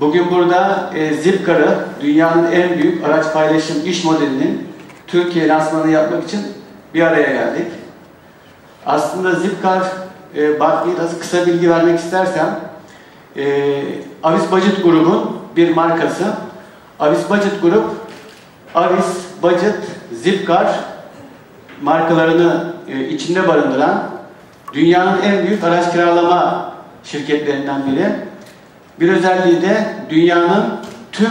Bugün burada e, Zipcar'ı dünyanın en büyük araç paylaşım iş modelinin Türkiye lansmanı yapmak için bir araya geldik. Aslında Zipcar, e, biraz kısa bilgi vermek istersem, e, Avis Budget grubun bir markası. Avis Budget grup, Avis, Budget, Zipcar markalarını e, içinde barındıran dünyanın en büyük araç kiralama şirketlerinden biri. Bir özelliği de dünyanın tüm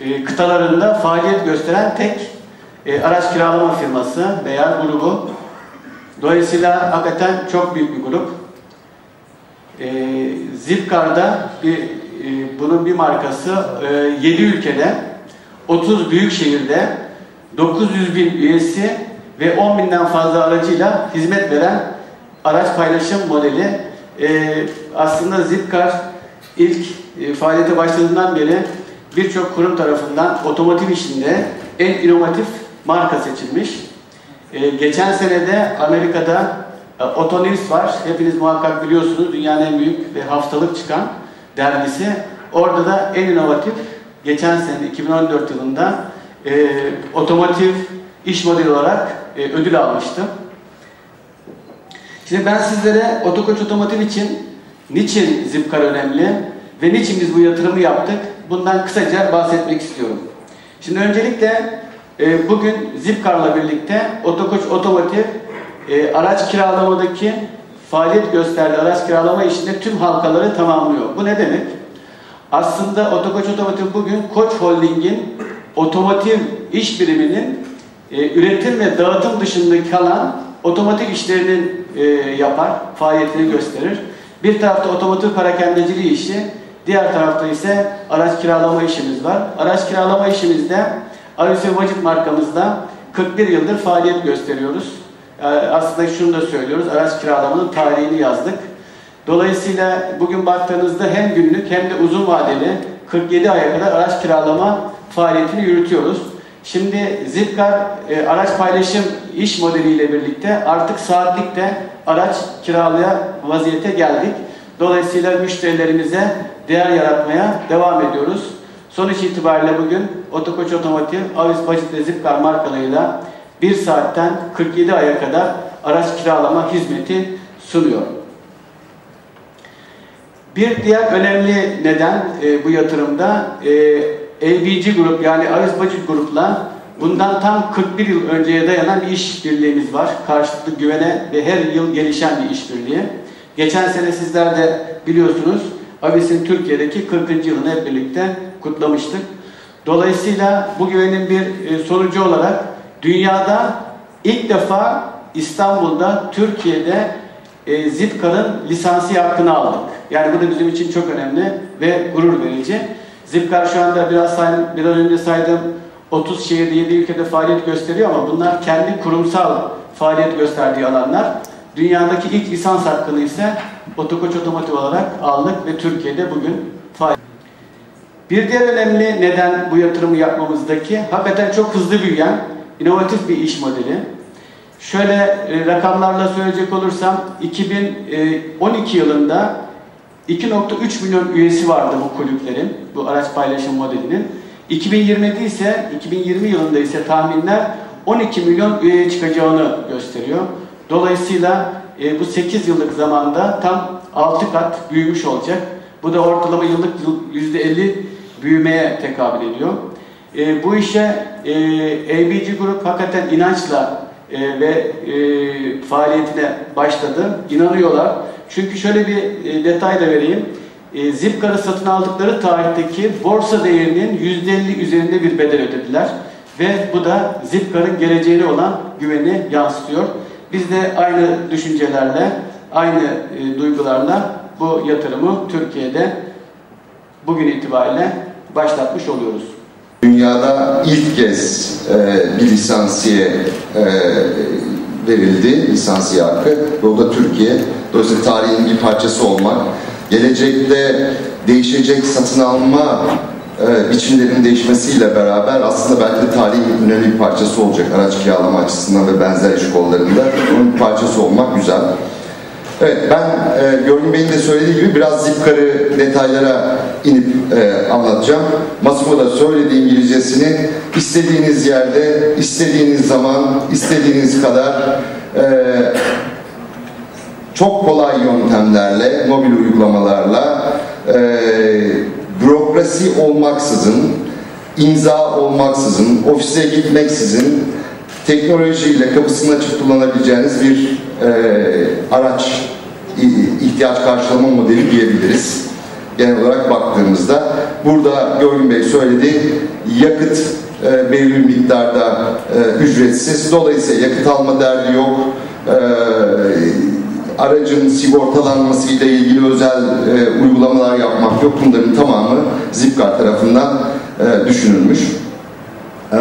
e, kıtalarında faaliyet gösteren tek e, araç kiralama firması veya grubu. Dolayısıyla hakikaten çok büyük bir grup. E, Zipcar'da bir, e, bunun bir markası e, 7 ülkede, 30 büyük şehirde, 900 bin üyesi ve 10 binden fazla aracıyla hizmet veren araç paylaşım modeli. E, aslında Zipcar ilk e, faaliyete başladığından beri birçok kurum tarafından otomotiv işinde en inovatif marka seçilmiş. E, geçen senede Amerika'da e, Autonews var. Hepiniz muhakkak biliyorsunuz. Dünyanın en büyük ve haftalık çıkan dergisi. Orada da en inovatif geçen sene 2014 yılında e, otomotiv iş modeli olarak e, ödül almıştı. Şimdi ben sizlere Otokoç Otomotiv için niçin Zipcar önemli ve niçin biz bu yatırımı yaptık bundan kısaca bahsetmek istiyorum. Şimdi öncelikle e, bugün Zipcar'la birlikte Otokoç Otomotiv e, araç kiralamadaki faaliyet gösterdiği araç kiralama işinde tüm halkaları tamamlıyor. Bu ne demek? Aslında Otokoç Otomotiv bugün Koç Holding'in otomotiv iş biriminin e, üretim ve dağıtım dışındaki kalan otomotiv işlerinin e, yapar, faaliyetini gösterir. Bir tarafta otomotiv parakendeciliği işi, diğer tarafta ise araç kiralama işimiz var. Araç kiralama işimizde Arusya Vacip markamızda 41 yıldır faaliyet gösteriyoruz. E, aslında şunu da söylüyoruz, araç kiralamanın tarihini yazdık. Dolayısıyla bugün baktığınızda hem günlük hem de uzun vadeli 47 aya kadar araç kiralama faaliyetini yürütüyoruz. Şimdi Zipcar e, araç paylaşım iş modeliyle birlikte artık saatlikte araç kiralaya vaziyete geldik. Dolayısıyla müşterilerimize değer yaratmaya devam ediyoruz. Sonuç itibariyle bugün Otokoç Otomotiv, Avis Bacit ve Zipcar markalarıyla 1 saatten 47 aya kadar araç kiralama hizmeti sunuyor. Bir diğer önemli neden e, bu yatırımda e, ABG Grup yani Budget Grup'la bundan tam 41 yıl önceye dayanan bir işbirliğimiz var. Karşılıklı güvene ve her yıl gelişen bir işbirliği. Geçen sene sizler de biliyorsunuz Avis'in Türkiye'deki 40. yılını hep birlikte kutlamıştık. Dolayısıyla bu güvenin bir e, sonucu olarak dünyada ilk defa İstanbul'da, Türkiye'de e, Zipcar'ın lisansi hakkını aldık. Yani bu da bizim için çok önemli ve gurur verici. Zipcar şu anda biraz, say, biraz önce saydım 30 şehirde 7 ülkede faaliyet gösteriyor ama bunlar kendi kurumsal faaliyet gösterdiği alanlar. Dünyadaki ilk lisans hakkını ise Otokoç Otomotiv olarak aldık ve Türkiye'de bugün faaliyet. Bir diğer önemli neden bu yatırımı yapmamızdaki hakikaten çok hızlı büyüyen inovatif bir iş modeli. Şöyle e, rakamlarla söyleyecek olursam 2012 yılında 2.3 milyon üyesi vardı bu kulüplerin, bu araç paylaşım modelinin. 2020'de ise, 2020 yılında ise tahminler 12 milyon üyeye çıkacağını gösteriyor. Dolayısıyla e, bu 8 yıllık zamanda tam 6 kat büyümüş olacak. Bu da ortalama yıllık %50 büyümeye tekabül ediyor. E, bu işe e, ABG Grup hakikaten inançla e, ve e, faaliyetine başladı. İnanıyorlar. Çünkü şöyle bir e, detay da vereyim. E, Zipcar'ı satın aldıkları tarihteki borsa değerinin %50 üzerinde bir bedel ödediler. Ve bu da Zipcar'ın geleceğine olan güveni yansıtıyor. Biz de aynı düşüncelerle, aynı e, duygularla bu yatırımı Türkiye'de bugün itibariyle başlatmış oluyoruz. Dünyada ilk kez e, bir lisansiye e, verildi, lisansiye hakkı. Ve da Türkiye. Dolayısıyla tarihin bir parçası olmak, gelecekte değişecek satın alma e, biçimlerin değişmesiyle beraber aslında belki de tarihin önemli bir parçası olacak araç kiralama açısından ve benzer iş kollarında. Onun bir parçası olmak güzel. Evet ben e, Görgün Bey'in de söylediği gibi biraz Zipcar'ı detaylara inip e, anlatacağım. Massimo da söyledi İngilizcesini. İstediğiniz yerde, istediğiniz zaman, istediğiniz kadar e, çok kolay yöntemlerle, mobil uygulamalarla e, bürokrasi olmaksızın, imza olmaksızın, ofise gitmeksizin teknolojiyle kapısını açıp kullanabileceğiniz bir e, araç ihtiyaç karşılama modeli diyebiliriz. Genel olarak baktığımızda burada Görgün Bey söyledi yakıt e, belirli miktarda e, ücretsiz. Dolayısıyla yakıt alma derdi yok. E, aracın sigortalanması ile ilgili özel e, uygulamalar yapmak yok. Bunların tamamı Zipcar tarafından e, düşünülmüş. E,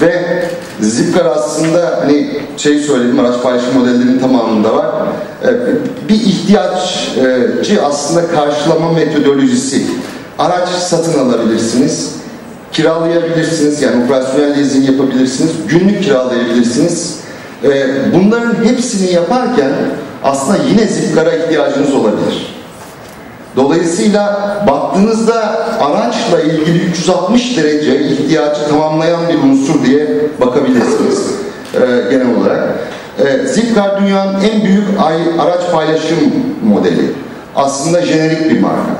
ve Zipcar aslında hani şey söyledim araç paylaşım modellerinin tamamında var. E, bir ihtiyaççı aslında karşılama metodolojisi. Araç satın alabilirsiniz kiralayabilirsiniz. Yani operasyonel leasing yapabilirsiniz. Günlük kiralayabilirsiniz. E, bunların hepsini yaparken aslında yine Zipcar'a ihtiyacınız olabilir. Dolayısıyla baktığınızda araçla ilgili 360 derece ihtiyacı tamamlayan bir unsur diye bakabilirsiniz e, genel olarak. E, Zipcar dünyanın en büyük araç paylaşım modeli. Aslında jenerik bir marka.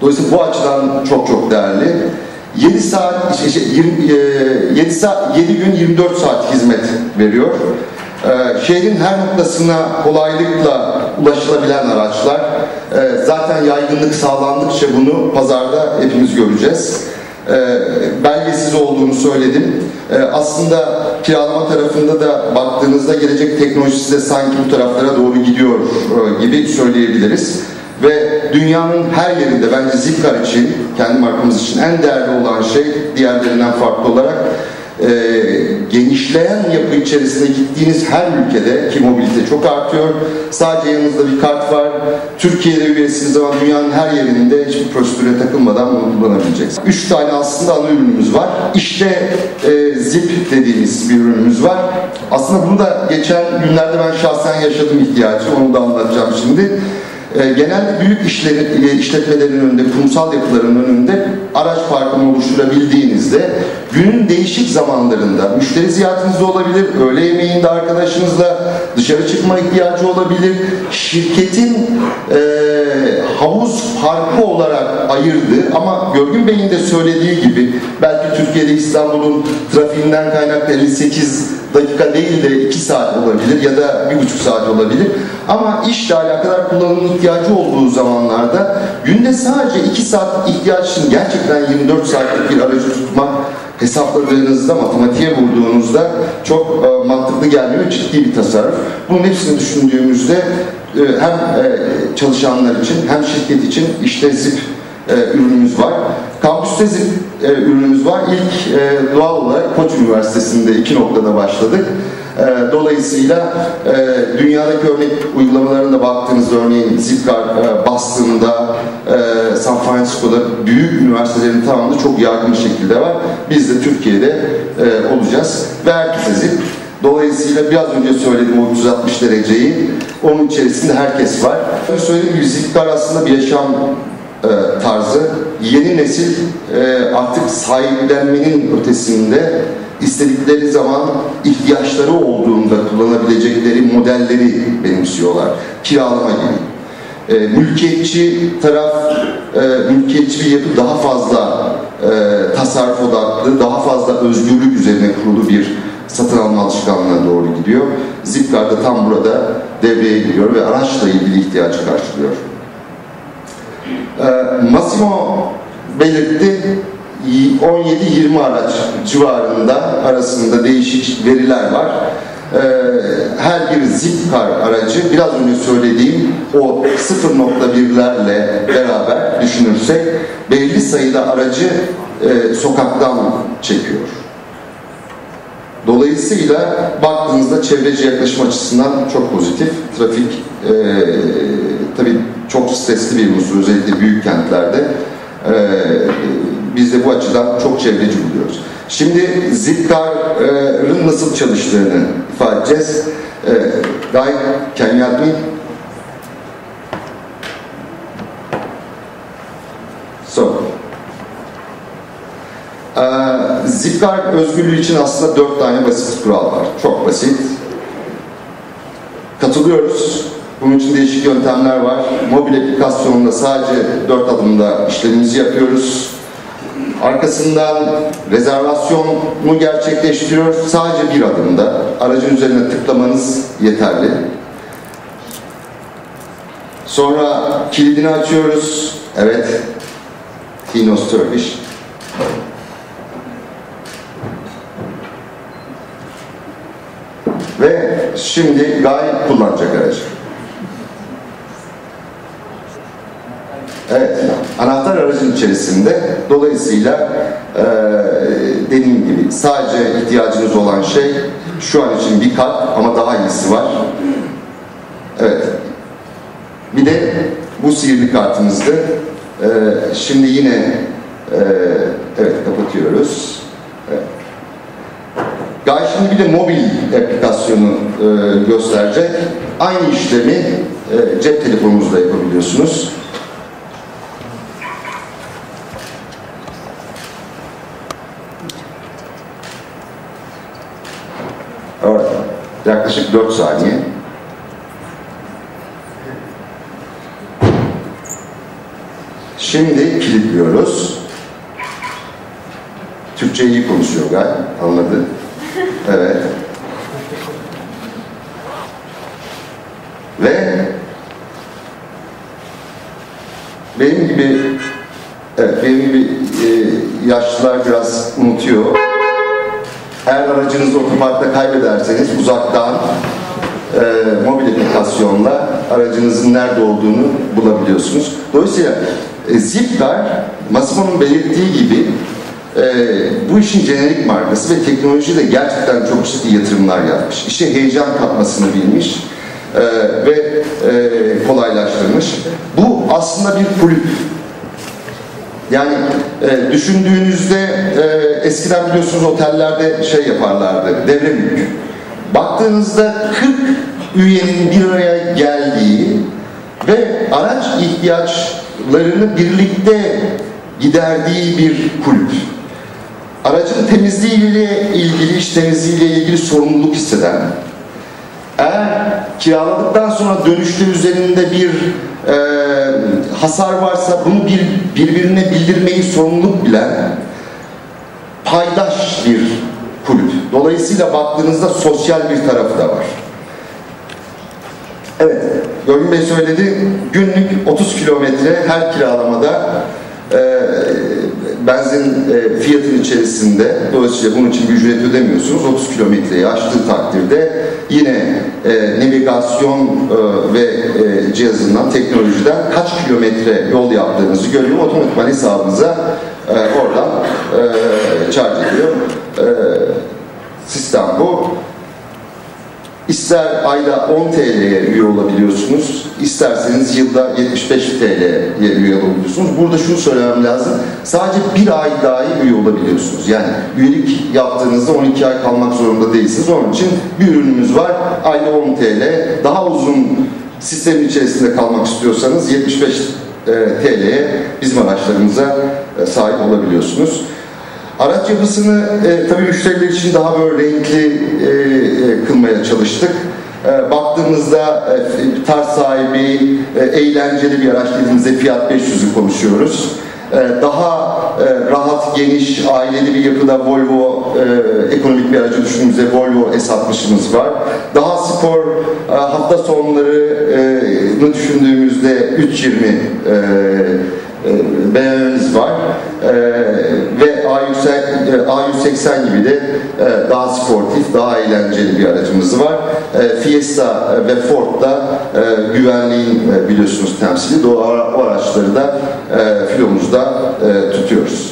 Dolayısıyla bu açıdan çok çok değerli. 7 saat, şey, 20, 7 saat, 7 gün 24 saat hizmet veriyor. Ee, şehrin her noktasına kolaylıkla ulaşılabilen araçlar. Ee, zaten yaygınlık sağlandıkça bunu pazarda hepimiz göreceğiz. Ee, belgesiz olduğunu söyledim. Ee, aslında kiralama tarafında da baktığınızda gelecek teknolojisi de sanki bu taraflara doğru gidiyor e, gibi söyleyebiliriz ve dünyanın her yerinde bence Zipcar için, kendi markamız için en değerli olan şey diğerlerinden farklı olarak e, genişleyen yapı içerisinde gittiğiniz her ülkede ki mobilite çok artıyor. Sadece yanınızda bir kart var. Türkiye'de üyesiniz zaman dünyanın her yerinde hiçbir prosedüre takılmadan bunu kullanabileceksiniz. Üç tane aslında ana ürünümüz var. İşte e, Zip dediğimiz bir ürünümüz var. Aslında bunu da geçen günlerde ben şahsen yaşadım ihtiyacı. Onu da anlatacağım şimdi. E, genelde büyük işlerin, e, işletmelerin önünde, kurumsal yapıların önünde araç parkını oluşturabildiğinizde günün değişik zamanlarında müşteri ziyaretinizde olabilir, öğle yemeğinde arkadaşınızla dışarı çıkma ihtiyacı olabilir. Şirketin e, havuz parkı olarak ayırdı ama Görgün Bey'in de söylediği gibi belki Türkiye'de İstanbul'un trafiğinden kaynaklı 58 dakika değil de 2 saat olabilir ya da 1,5 saat olabilir. Ama işle alakadar kullanım ihtiyacı olduğu zamanlarda günde sadece 2 saat ihtiyaç için gerçekten 24 saatlik bir aracı tutmak hesapladığınızda, matematiğe vurduğunuzda çok e, mantıklı gelmiyor, ciddi bir tasarruf. Bunun hepsini düşündüğümüzde e, hem e, çalışanlar için hem şirket için işte ZIP e, ürünümüz var. Kampüste ZIP e, ürünümüz var. İlk e, doğal olarak Koç Üniversitesi'nde iki noktada başladık. E, dolayısıyla e, dünyadaki örnek uygulamalarına baktığınızda örneğin Zipcar e, Boston'da, e, San Francisco'da büyük üniversitelerin tamamında çok yaygın bir şekilde var. Biz de Türkiye'de e, olacağız ve herkese. Dolayısıyla biraz önce söylediğim o 360 dereceyi onun içerisinde herkes var. Söylediğim gibi Zipcar aslında bir yaşam e, tarzı. Yeni nesil e, artık sahiplenmenin ötesinde istedikleri zaman ihtiyaçları olduğunda kullanabilecekleri modelleri benimsiyorlar. Kiralama gibi. E, mülkiyetçi taraf, e, mülkiyetçi bir yapı daha fazla e, tasarruf odaklı, daha fazla özgürlük üzerine kurulu bir satın alma alışkanlığına doğru gidiyor. Zipcar da tam burada devreye giriyor ve araçla ilgili ihtiyacı karşılıyor. E, Massimo belirtti 17-20 araç civarında arasında değişik veriler var. Ee, her bir Zipcar aracı biraz önce söylediğim o 0.1'lerle beraber düşünürsek belli sayıda aracı e, sokaktan çekiyor. Dolayısıyla baktığınızda çevreci yaklaşım açısından çok pozitif. Trafik e, tabii çok stresli bir unsur özellikle büyük kentlerde. E, biz de bu açıdan çok çevreci buluyoruz. Şimdi Zipcar'ın nasıl çalıştığını ifade edeceğiz. E, Guy, can you help me? So, ee, Zipcar özgürlüğü için aslında dört tane basit kural var. Çok basit. Katılıyoruz. Bunun için değişik yöntemler var. Mobil aplikasyonunda sadece dört adımda işlemimizi yapıyoruz. Arkasından rezervasyonu gerçekleştiriyor. Sadece bir adımda. Aracın üzerine tıklamanız yeterli. Sonra kilidini açıyoruz. Evet. Tinos Turkish. Ve şimdi Gay kullanacak aracı. Evet, anahtar aracın içerisinde. Dolayısıyla e, dediğim gibi sadece ihtiyacınız olan şey şu an için bir kart ama daha iyisi var. Evet. Bir de bu sihirli kartımızdı. E, şimdi yine e, evet kapatıyoruz. Gay şimdi bir de mobil aplikasyonu e, gösterecek. Aynı işlemi e, cep telefonunuzda yapabiliyorsunuz. Evet. Yaklaşık 4 saniye. Şimdi kilitliyoruz. Türkçe iyi konuşuyor Gay, anladı. Evet. Ve benim gibi evet benim gibi e, yaşlılar biraz unutuyor. Eğer aracınızı otoparkta kaybederseniz uzaktan e, mobil aplikasyonla aracınızın nerede olduğunu bulabiliyorsunuz. Dolayısıyla e, Zipcar, Massimo'nun belirttiği gibi e, bu işin jenerik markası ve teknolojide gerçekten çok ciddi yatırımlar yapmış. İşe heyecan katmasını bilmiş e, ve e, kolaylaştırmış. Bu aslında bir kulüp. Yani e, düşündüğünüzde e, eskiden biliyorsunuz otellerde şey yaparlardı, devre mülk. Baktığınızda 40 üyenin bir araya geldiği ve araç ihtiyaçlarını birlikte giderdiği bir kulüp. Aracın temizliğiyle ilgili, iş temizliğiyle ilgili sorumluluk hisseden, eğer kiraladıktan sonra dönüşte üzerinde bir e, hasar varsa bunu bir, birbirine bildirmeyi sorumluluk bilen paydaş bir kulüp. Dolayısıyla baktığınızda sosyal bir tarafı da var. Evet, Görgün Bey söyledi, günlük 30 kilometre her kiralamada benzin e, fiyatın içerisinde, dolayısıyla bunun için bir ücret ödemiyorsunuz. 30 kilometreyi aştığı takdirde yine e, navigasyon e, ve e, cihazından, teknolojiden kaç kilometre yol yaptığınızı görüyor. Otomatikman hesabınıza e, oradan e, charge ediyor. E, sistem bu. İster ayda 10 TL'ye üye olabiliyorsunuz, isterseniz yılda 75 TL'ye üye olabiliyorsunuz. Burada şunu söylemem lazım, sadece bir ay dahi üye olabiliyorsunuz. Yani üyelik yaptığınızda 12 ay kalmak zorunda değilsiniz. Onun için bir ürünümüz var, ayda 10 TL. Daha uzun sistemin içerisinde kalmak istiyorsanız 75 TL'ye bizim araçlarımıza sahip olabiliyorsunuz. Araç yapısını e, tabii müşteriler için daha böyle renkli e, e, kılmaya çalıştık. E, baktığımızda e, tarz sahibi, e, eğlenceli bir araç dediğimizde Fiat 500'ü konuşuyoruz. E, daha e, rahat, geniş, aileli bir yapıda Volvo, e, ekonomik bir aracı düşündüğümüzde Volvo S60'ımız var. Daha spor, e, hafta sonlarını e, düşündüğümüzde 320 e, e, BMW'miz var e, ve A180 gibi de e, daha sportif, daha eğlenceli bir aracımız var. E, Fiesta ve Ford da e, güvenliğin e, biliyorsunuz temsili. O, o araçları da e, filomuzda e, tutuyoruz.